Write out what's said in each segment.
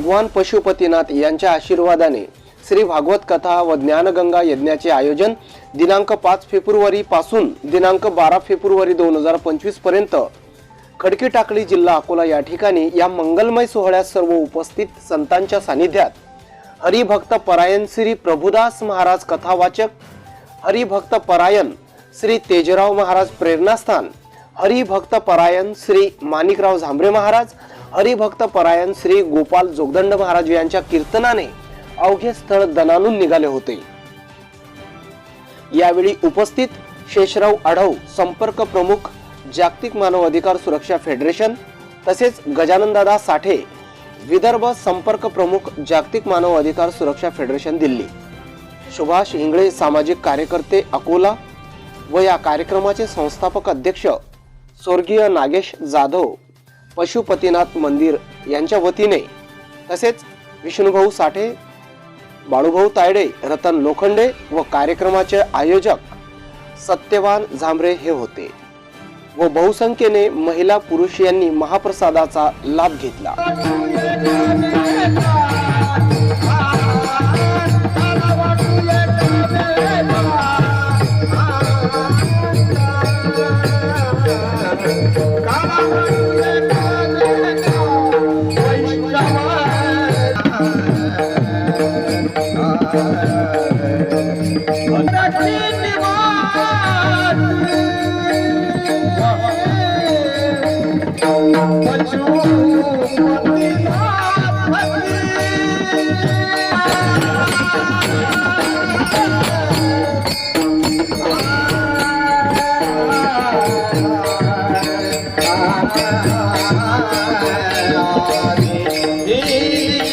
भगवान पशुपतीनाथ यांच्या आशीर्वादाने श्री भागवत कथा व ज्ञानगंगा यज्ञाचे आयोजन दिनांक पाच फेब्रुवारी पासून दिनांक बारा फेब्रुवारी दोन हजार पंचवीसपर्यंत खडकी टाकळी जिल्हा अकोला या ठिकाणी या मंगलमय सोहळ्यात सर्व उपस्थित संतांच्या सानिध्यात हरिभक्त परायण श्री प्रभुदास महाराज कथावाचक हरिभक्त परायण श्री तेजराव महाराज प्रेरणास्थान हरिभक्त परायण श्री माणिकराव झांबरे महाराज हरिभक्त परायण श्री गोपाल जोगदंड महाराज यांच्या कीर्तनाने अवघे स्थळ दनानून निघाले होते. यावेळी उपस्थित शेषराव आढव संपर्क प्रमुख जागतिक मानव अधिकार सुरक्षा फेडरेशन तसेच गजाननदादा साठे विदर्भ संपर्क प्रमुख जागतिक मानव अधिकार सुरक्षा फेडरेशन दिल्ली. सुभाष इंगळे सामाजिक कार्यकर्ते अकोला व या कार्यक्रमाचे संस्थापक अध्यक्ष स्वर्गीय नागेश जाधव पशुपतीनाथ मंदिर यांच्या वतीने तसेच विष्णुभाऊ साठे बाळूभाऊ तायडे रतन लोखंडे व कार्यक्रमाचे आयोजक सत्यवान झांबरे हे होते व बहुसंख्येने महिला पुरुष यांनी महाप्रसादाचा लाभ घेतला.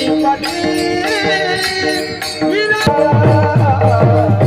Kadir, Kadir, Kadir, Kadir,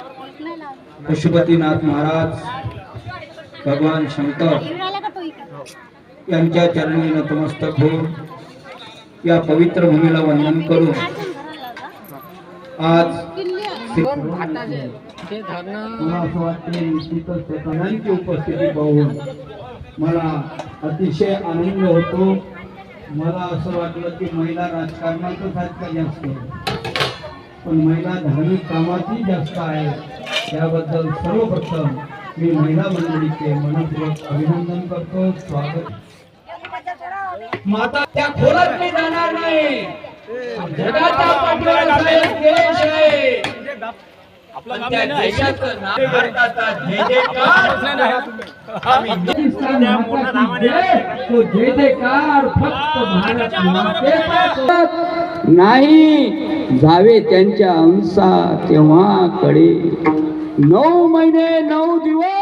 Pashupatinath Maharaj भगवान शंकर यांच्या चरणी नतमस्तक होऊन या पवित्र भूमीला वंदन करून आज मला असं वाटते निश्चितच सगळ्यांची उपस्थिती पाहून मला अतिशय आनंद होतो. मला असं वाटलं की महिला राजकारणातच आहेत का पण महिला धार्मिक कामातही जास्त आहे. त्याबद्दल सर्वप्रथम मी महिला मंडळीचे मनपूर्वक अभिनंदन करतो. स्वागत. माता त्या खोलात मी जाणार नाही. पाठीवर देश आहे. मातेचा नाही जावे त्यांच्या अंसा तेव्हा कडे नऊ महिने नऊ दिवस.